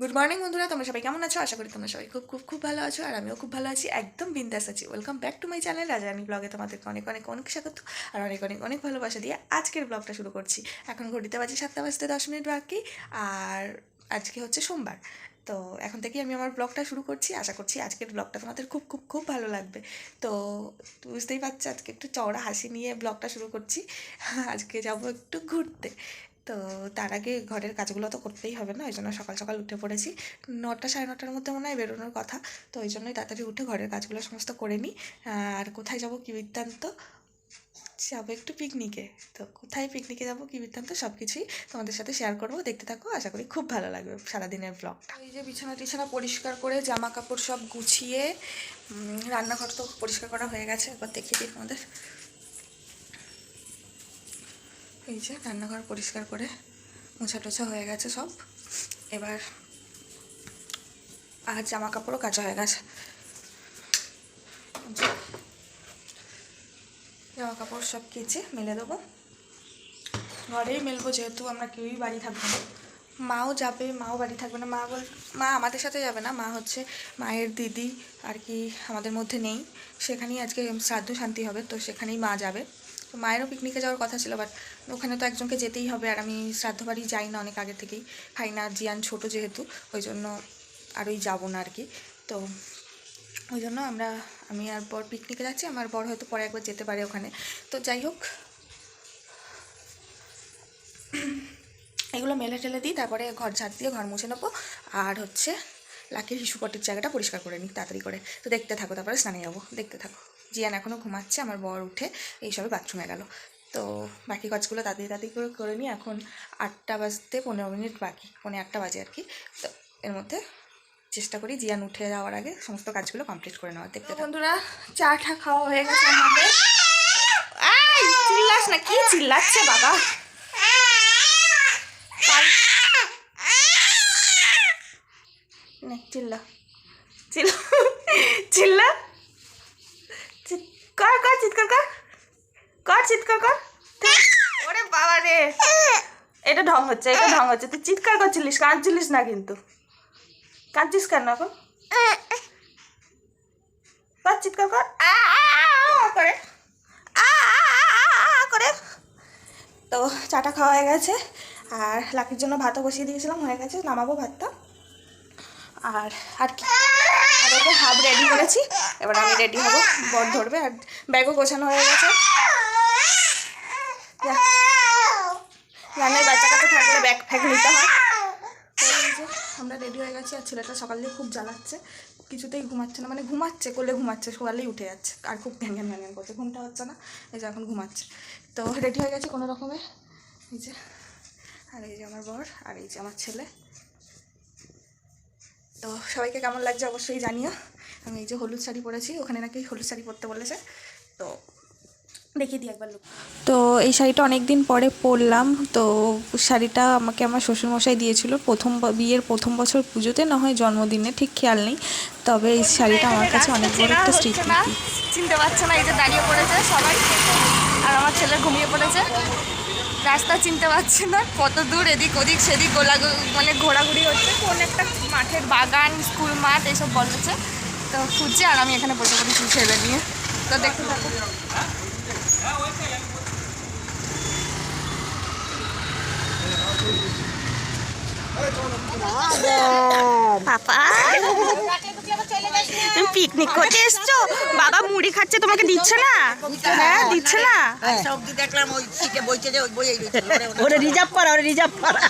Good morning বন্ধুরা। তোমরা সবাই কেমন আছো? আশা করি তোমরা সবাই খুব খুব খুব ভালো আছো আর আমিও খুব ভালো আছি। একদম বিন্দাস আছি। Welcome back to my channel Rajarani ব্লগে তোমাদেরকে অনেক অনেক অনেক স্বাগত আর অনেক অনেক অনেক ভালোবাসা দিয়ে আজকের ব্লগটা শুরু করছি। এখন ঘড়িতে বাজে সাতটা বাজতে দশ মিনিট বাকি আর আজকে হচ্ছে সোমবার। তো এখন থেকেই আমি আমার ব্লগটা শুরু করছি। আশা করছি আজকের ব্লগটা তোমাদের খুব খুব খুব ভালো লাগবে। তো বুঝতেই পারছ, আজকে একটু চওড়া হাসি নিয়ে ব্লগটা শুরু করছি। আজকে যাব একটু ঘুরতে। তো তার আগে ঘরের কাজগুলো তো করতেই হবে না, ওই জন্য সকাল সকাল উঠে পড়েছি। নটা সাড়ে নটার মধ্যে মনে হয় বেরোনোর কথা, তো ওই জন্যই তাড়াতাড়ি উঠে ঘরের কাজগুলো সমস্ত করে নিই। আর কোথায় যাব কি বৃত্তান্ত? যাব একটু পিকনিকে। তো কোথায় পিকনিকে যাব কি বৃত্তান্ত সব কিছুই তোমাদের সাথে শেয়ার করব। দেখতে থাকো, আশা করি খুব ভালো লাগবে সারাদিনের ব্লগটা এই যে বিছানা টিছানা পরিষ্কার করে জামা কাপড় সব গুছিয়ে রান্নাঘর তো পরিষ্কার করা হয়ে গেছে, একবার দেখিয়ে দিই তোমাদের। এই যে রান্নাঘর পরিষ্কার করে মোছা টোছা হয়ে গেছে সব। এবার আর জামা কাপড়ও কাচা হয়ে গেছে। জামা কাপড় সব কেচে মেলে দেবো। ঘরেই মেলবো যেহেতু আমরা কেউই বাড়ি থাকব না। মাও যাবে, মাও বাড়ি থাকবে না। মা বল, মা আমাদের সাথে যাবে না। মা হচ্ছে মায়ের দিদি, আর কি আমাদের মধ্যে নেই। সেখানেই আজকে শ্রাদ্ধ শান্তি হবে, তো সেখানেই মা যাবে। তো মায়েরও পিকনিকে যাওয়ার কথা ছিল বাট ওখানে তো একজনকে যেতেই হবে আর আমি শ্রাদ্ধ বাড়ি যাই না অনেক আগে থেকেই। খাই না জিয়ান ছোট যেহেতু, ওই জন্য আরই যাব না আর কি তো ওই জন্য আমরা, আমি আর বর পিকনিকে যাচ্ছি, আমার বর হয়তো পরে একবার যেতে পারে ওখানে। তো যাই হোক। এগুলো মেলে টেলে দিই, তারপরে ঘর ঝাড় দিয়ে ঘর মুছে নেব আর হচ্ছে লাকির হিসুপটির জায়গাটা পরিষ্কার করে নিই, তাড়াতাড়ি করে। তো দেখতে থাকো, তারপরে স্নানে যাব, দেখতে থাকো। জিয়ান এখনও ঘুমাচ্ছে আমার বর উঠে এইসবে বাথরুমে গেল। তো বাকি কাজগুলো তাড়াতাড়ি তাড়াতাড়ি করে করে নিই এখন আটটা বাজতে পনেরো মিনিট বাকি পনেরো আটটা বাজে আর কি। তো এর মধ্যে চেষ্টা করি জিয়ান উঠে যাওয়ার আগে সমস্ত কাজগুলো কমপ্লিট করে নেওয়ার দেখতে বন্ধুরা চা টা খাওয়া হয়ে গেছে আমাদের। চিল্লাস না কি চিল্লাচ্ছে বাবা? চিল্লা। চিল্লা। চিল্লা। কর কর চিৎকার কর কর চিৎকার কর ওরে বাবা রে এটা ঢং হচ্ছে এটা ঢং হচ্ছে তুই চিৎকার করছিলিস কাঁদছিলিস না কিন্তু কাঁদছিস কেন এখন কর চিৎকার কর করে করে তো চাটা খাওয়া হয়ে গেছে আর লাকির জন্য ভাতও বসিয়ে দিয়েছিলাম হয়ে গেছে নামাবো ভাতটা আর আর কি ওকে হাফ রেডি করেছি। এবার আমি রেডি হব। বর ধরবে আর ব্যাগও গোছানো হয়ে গেছে। যা। জানের বাচ্চা কাছে থাকলে ব্যাগ ফ্যাগ নিতে হয়। আমরা রেডি হয়ে গেছি আর ছেলেটা সকাল দিয়ে খুব জ্বালাচ্ছে। কিছুতেই ঘুমাচ্ছে না। মানে ঘুমাচ্ছে কোলে ঘুমাচ্ছে, সকালেই উঠে যাচ্ছে। আর খুব ঘ্যান ঘ্যান ঘ্যান করছে। ঘুমটা হচ্ছে না, এই যে এখন ঘুমাচ্ছে। তো রেডি হয়ে গেছে কোনো রকমে। এই যে, আর এই যে আমার বর, আর এই যে আমার ছেলে। তো সবাইকে কেমন লাগছে অবশ্যই জানিও আমি এই যে হলুদ শাড়ি পরেছি ওখানে নাকি হলুদ শাড়ি পরতে বলেছে তো দেখিয়ে দিই একবার look। তো এই শাড়িটা অনেক দিন পরে পরলাম তো শাড়িটা আমাকে আমার শ্বশুরমশাই দিয়েছিল প্রথম বিয়ের প্রথম বছর পুজোতে না হয় জন্মদিনে ঠিক খেয়াল নেই তবে এই শাড়িটা আমার কাছে অনেক বড় একটা স্মৃতি চিনতে পারছে না এই যে দাঁড়িয়ে পড়েছে সবাই আর আমার ছেলে ঘুমিয়ে পড়েছে রাস্তা চিনতে পারছি না কত দূর এদিক ওদিক সেদিক গোলা মানে ঘোরাঘুরি হচ্ছে। কোন একটা মাঠের বাগান স্কুল মাঠ এইসব বলেছে তো খুঁজছে আর আমি এখানে বসে পড়েছি ছেলে নিয়ে। তো দেখতে থাকো। পাপা পিকনিক করতে এসছো? বাবা মুড়ি খাচ্ছে তোমাকে দিচ্ছে না? হ্যাঁ দিচ্ছে না? সবজি দেখলাম ওই সিটে বইছে যে ওই বইয়ে রয়েছে। ওরে রিজার্ভ করা ওরে রিজার্ভ করা।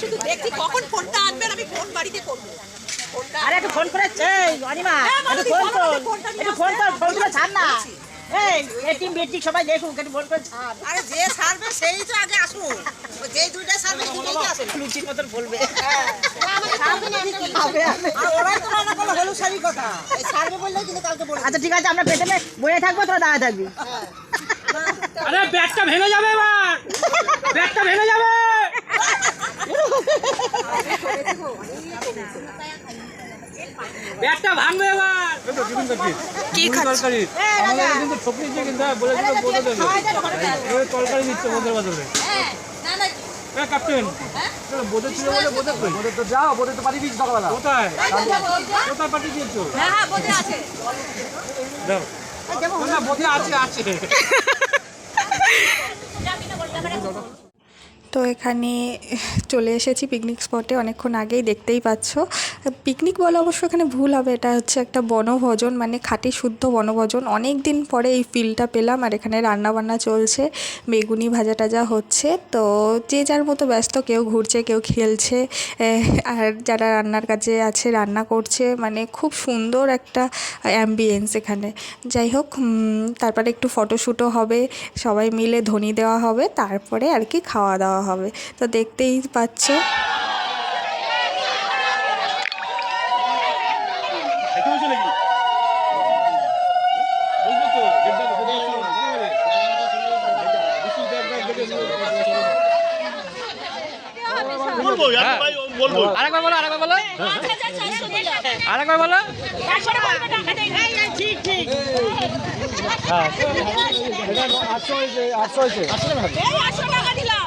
শুধু কখন ফোনটা আনবেন আমি ফোন বাড়িতে করব। আরে একটু ফোন করে অনিমা কর ফোন কর। ফোন করে ছাড় না। এই এটিম বেটি সবাই দেখুক একটু ছাড় আরে যে সারবে সেই তো আগে আসুন ওই যেই দুইটা সারবে সেই তো আসুন লুচির মতন বলবে আচ্ছা ঠিক আছে আমরা পেছনে বয়ে থাকব তোরা দাঁড়িয়ে থাকবি আরে ব্যাগটা ভেঙে যাবে এবার ব্যাগটা ভেঙে যাবে ব্যাগটা ভাঙবে এবার। কি খাচ্ছ? আমাদের কিন্তু ঠকিয়েছে কিন্তু হ্যাঁ, বলেছিল বলে দেবে ওই তরকারি দিচ্ছে ওদের বদলে এ ক্যাপ্টেন বোধে ছিল বলে বোধে কই বোধে তো যাও বোধে তো পাঠিয়ে দিয়েছি সকালবেলা। কোথায়? কোথায় পাঠিয়ে দিয়েছ? হ্যাঁ হ্যাঁ বোঝে আছে। দাও না বোধে আছে আছে। তো এখানে চলে এসেছি পিকনিক স্পটে অনেকক্ষণ আগেই, দেখতেই পাচ্ছ। পিকনিক বলে অবশ্য এখানে ভুল হবে, এটা হচ্ছে একটা বনভোজন মানে খাঁটি শুদ্ধ বনভোজন। অনেক দিন পরে এই ফিলটা পেলাম আর এখানে রান্না বান্না চলছে, বেগুনি ভাজা টাজা হচ্ছে। তো যে যার মতো ব্যস্ত, কেউ ঘুরছে, কেউ খেলছে আর যারা রান্নার কাজে আছে, রান্না করছে মানে খুব সুন্দর একটা অ্যাম্বিয়েন্স এখানে। যাই হোক তারপরে একটু ফটোশ্যুটও হবে, সবাই মিলে ধ্বনি দেওয়া হবে, তারপরে আর কি খাওয়া দাওয়া দেওয়া হবে তো দেখতেই পাচ্ছ আরেকবার বলো আরেকবার বলো আরেকবার বলো আটশো আটশো আটশো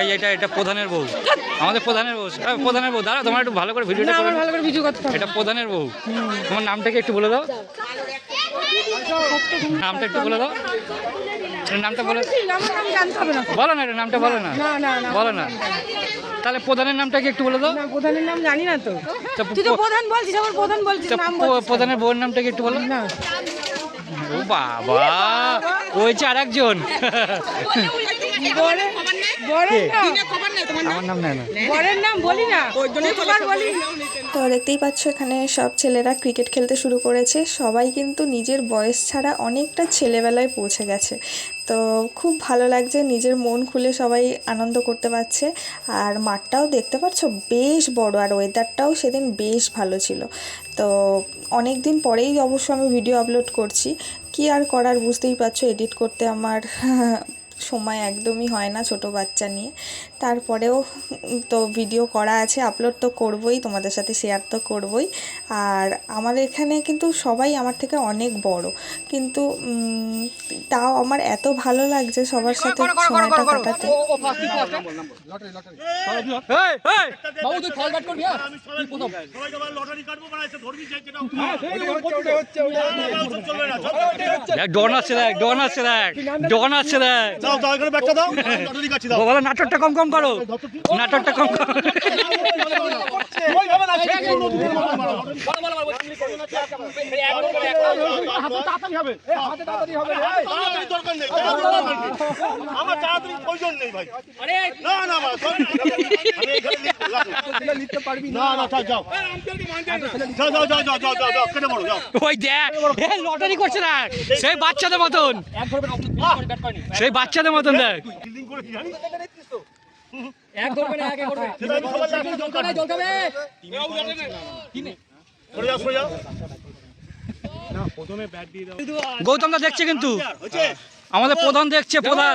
এই এটা এটা প্রধানের বউ। আমাদের প্রধানের বউ। প্রধানের বউ। দাঁড়া তোমার একটু ভালো করে ভিডিওটা করে ভালো করে ভিডিও করতে এটা প্রধানের বউ। তোমার নামটাকে একটু বলে দাও। নামটা একটু বলে দাও। নামটা বলে বলো না এটা নামটা বলো না। বলো না। তাহলে প্রধানের নামটা কি একটু বলে দাও? প্রধানের নাম জানি না তো। তুই তো প্রধান বলছিস আমার প্রধান বলছিস নাম প্রধানের বউয়ের নামটা কি একটু বলো? না। ও বাবা ওই চার একজন বরের বরের নাম? আমার নাম নেয় না বরের নাম বলি না। কতবার বলি? তো দেখতেই পাচ্ছ এখানে সব ছেলেরা ক্রিকেট খেলতে শুরু করেছে। সবাই কিন্তু নিজের বয়স ছাড়া অনেকটা ছেলেবেলায় পৌঁছে গেছে। তো খুব ভালো লাগছে নিজের মন খুলে সবাই আনন্দ করতে পারছে। আর মাঠটাও দেখতে পাচ্ছ বেশ বড় আর ওয়েদারটাও সেদিন বেশ ভালো ছিল। তো অনেক দিন পরেই অবশ্য আমি ভিডিও আপলোড করছি। কি আর করার বুঝতেই পারছ এডিট করতে আমার সময় একদমই হয় না ছোট বাচ্চা নিয়ে। তারপরেও তো ভিডিও করা আছে আপলোড তো করবই তোমাদের সাথে শেয়ার তো করবই। আর আমাদের এখানে কিন্তু সবাই আমার থেকে অনেক বড়। কিন্তু তাও আমার এত ভালো লাগছে সবার সাথে সময়টা কাটাতে। এই, এই, আমি সবাই- সবাইকে বলে লটারি কাটবো, বাড়া এসে ধরবি, যে যেটা- না, না, ওসব চলবে না, চল। দেখ ডন আসছে দেখ ডন আসছে দেখ ডন আসছে দেখ দাও দাও এখানে ব্যাগটা দাও। লটারি কাছি দাও বলো নাটকটা কম কম করো। নাটকটা কম কম। আমার তাড়াতাড়ি প্রয়োজন নেই ভাই। না না ভাই, sorry, আমি এখানে লিখতে পারবি না না যাও যাও যাও যাও যাও যাও যাও যাও কেটে পড়ো যাও ওই দেখ এ লটারি করছে দেখ সেই বাচ্চাদের মতন সেই বাচ্চাদের মতন দেখ ফিল্ডিং করে জানি সেটা আমি সবার last এ জল কাটবো। সরে যাও, সরে যাও। গৌতম দা দেখছে কিন্তু আমাদের প্রধান দেখছে প্রধান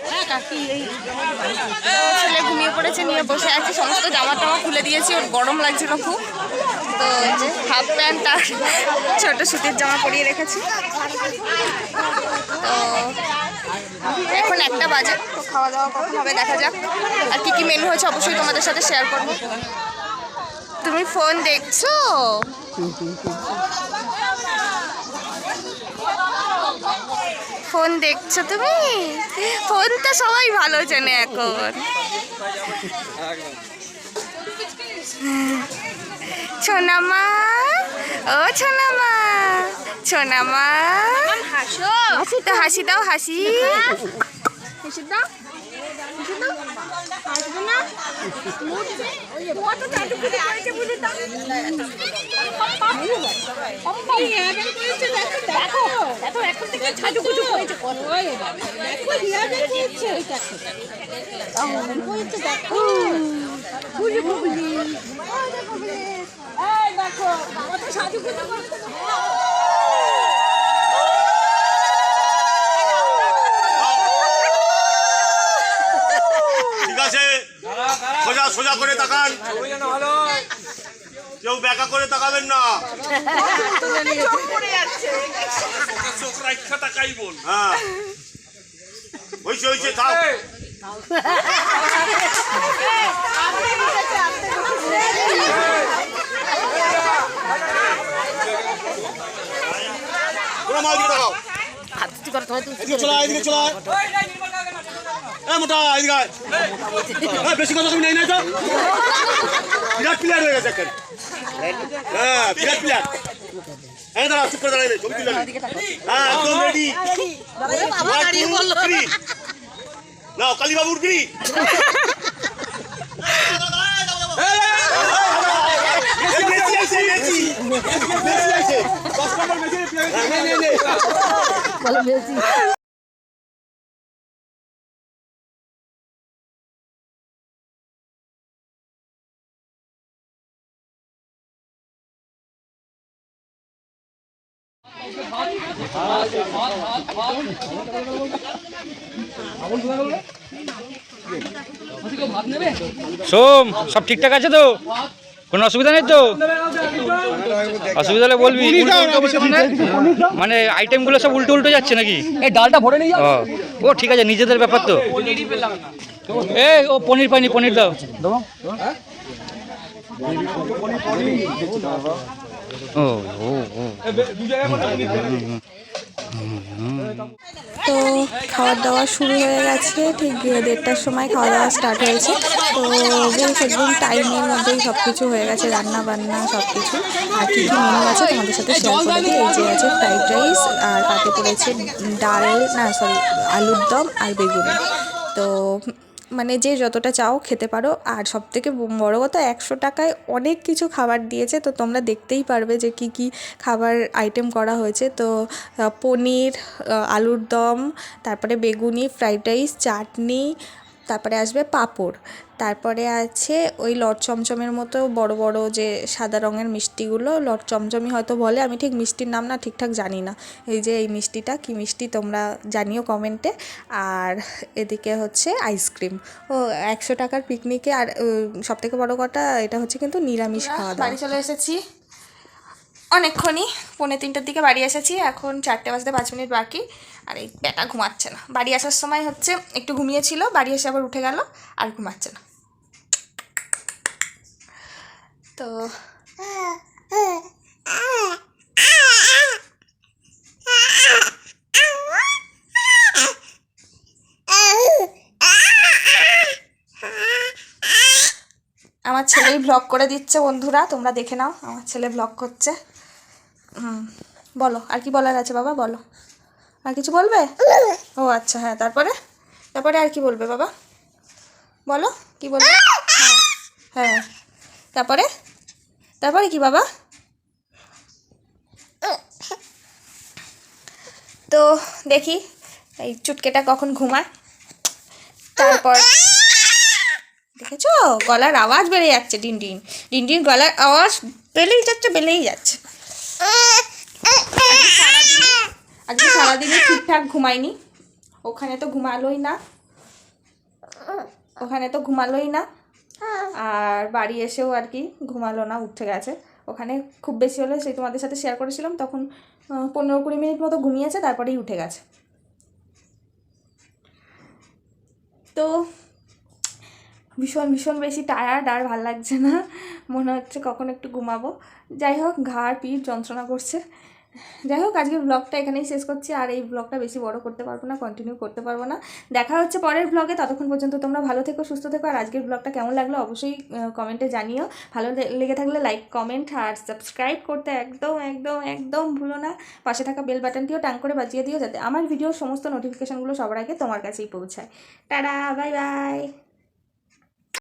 হ্যাঁ, ছেলে ঘুমিয়ে পড়েছে নিয়ে বসে আছে। সমস্ত জামা টামা খুলে দিয়েছি ওর গরম লাগছিল খুব। তো যে হাফ প্যান্ট আর ছোট সুতির জামা পরিয়ে রেখেছি। তো এখন একটা বাজে তো খাওয়া দাওয়া কখন হবে দেখা যাক। আর কি কি মেনু হয়েছে অবশ্যই তোমাদের সাথে শেয়ার করব। তুমি ফোন দেখছ? ফোন দেখছ তুমি? ফোন তো সবাই ভালো জানে এখন। সোনামা ও সোনামা সোনামা হাসো তো? হাসি দাও হাসি। হাসি দাও দেখো কত দেখো দেখিয়েছে করেছে। দেখো। বুঝি বুঝি এই দেখো কত সাজু সোজা সোজা করে তাকান। কেউ ব্যাকা করে তাকাবেন না। হ্যাঁ। হয়েছে থাক। তোরা মাল দিয়ে তাকাও এদিকে চলে এদিকে চলে। এ মোটা এদিকে আয়। বেশি কথা তুমি নেই না তো বিরাট প্লেয়ার হয়ে গেছে এখন হ্যাঁ বিরাট প্লেয়ার হ্যাঁ দাঁড়া চুপ করে দাঁড়াই ছবি তুলে। হ্যাঁ একদম রেডি নাও কালীবাবুর গিরি মেসি আছে মেসি আছে সোম সব ঠিকঠাক আছে তো? কোনো অসুবিধা নেই তো? অসুবিধা হলে বলবি। মানে আইটেমগুলো সব উল্টো উল্টো যাচ্ছে নাকি? এই ডালটা ভরে নিয়ে ও ও ঠিক আছে নিজেদের ব্যাপার তো। এই ও পনির পাইনি পনির দাও। তো খাওয়ার দাওয়া শুরু হয়ে গেছে, ঠিক দেড়টার সময় খাওয়া দাওয়া স্টার্ট হয়েছে। তো বেশ একদম টাইমের মধ্যেই সব কিছু হয়ে গেছে, রান্না বান্না সব কিছু আর কী কী মেনু আছে তোমাদের সাথে শেয়ার করে দিই। এই যে আছে ফ্রাইড রাইস আর পাতে পড়েছে ডাল, না সরি আলুর দম আর বেগুন। তো মানে যে যতটা চাও খেতে পারো। আর সব থেকে বড়ো কথা, একশো টাকায় অনেক কিছু খাবার দিয়েছে। তো তোমরা দেখতেই পারবে যে কি কি খাবার আইটেম করা হয়েছে। তো পনির আলুর দম, তারপরে বেগুনি ফ্রাইড রাইস চাটনি তারপরে আসবে পাঁপড়। তারপরে আছে ওই লট চমচমের মতো বড় বড় যে সাদা রঙের মিষ্টিগুলো। লট চমচমই হয়তো বলে আমি ঠিক মিষ্টির নাম না ঠিকঠাক জানি না। এই যে এই মিষ্টিটা কি মিষ্টি তোমরা জানিও কমেন্টে। আর এদিকে হচ্ছে আইসক্রিম। ও একশো টাকার পিকনিকে আর সব থেকে বড় কথা এটা হচ্ছে কিন্তু নিরামিষ খাওয়া দাওয়া। বাড়ি চলে এসেছি। অনেকক্ষণই, পৌনে তিনটের দিকে বাড়ি এসেছি, এখন চারটে বাজতে পাঁচ মিনিট বাকি, আর এই বেটা ঘুমাচ্ছে না। বাড়ি আসার সময় হচ্ছে একটু ঘুমিয়েছিল, বাড়ি এসে আবার উঠে গেল, আর ঘুমাচ্ছে না। তো আমার ছেলেই ব্লগ করে দিচ্ছে বন্ধুরা, তোমরা দেখে নাও, আমার ছেলে ব্লগ করছে। বলো আর কি বলার আছে বাবা বলো। আর কিছু বলবে? ও আচ্ছা হ্যাঁ তারপরে? তারপরে আর কি বলবে বাবা? বলো কি বলবে? হ্যাঁ হ্যাঁ। তারপরে? তারপরে কি বাবা? তো দেখি এই চুটকেটা কখন ঘুমায়। তারপর দেখেছ? গলার আওয়াজ বেড়ে যাচ্ছে ডিন ডিন ডিন ডিন গলার আওয়াজ বেড়েই যাচ্ছে বেড়েই যাচ্ছে। আজকে সারাদিনই ঠিকঠাক ঘুমায়নি ওখানে তো ঘুমালোই না। ওখানে তো ঘুমালোই না। আর বাড়ি এসেও আর কি ঘুমালো না, উঠে গেছে। ওখানে খুব বেশি হলে সেই তোমাদের সাথে শেয়ার করেছিলাম, তখন পনেরো কুড়ি মিনিট মতো ঘুমিয়েছে, তারপরেই উঠে গেছে। তো ভীষণ ভীষণ বেশি টায়ার্ড আর ভালো লাগছে না। মনে হচ্ছে কখন একটু ঘুমাবো। যাই হোক ঘাড় পিঠ যন্ত্রণা করছে। যাই হোক, আজকের ব্লগটা এখানেই শেষ করছি। আর এই ব্লগটা বেশি বড় করতে পারব না কন্টিনিউ করতে পারব না। দেখা হচ্ছে পরের ব্লগে ততক্ষণ পর্যন্ত তোমরা ভালো থেকো, সুস্থ থেকো। আর আজকের ব্লগটা কেমন লাগল অবশ্যই কমেন্টে জানিও। ভালো লেগে থাকলে লাইক কমেন্ট আর সাবস্ক্রাইব করতে একদম একদম একদম ভুলো না। পাশে থাকা বেল বাটনটিও টাং করে বাজিয়ে দিও যাতে আমার ভিডিওর সমস্ত নোটিফিকেশানগুলো সবার আগে তোমার কাছেই পৌঁছায়। Tata bye bye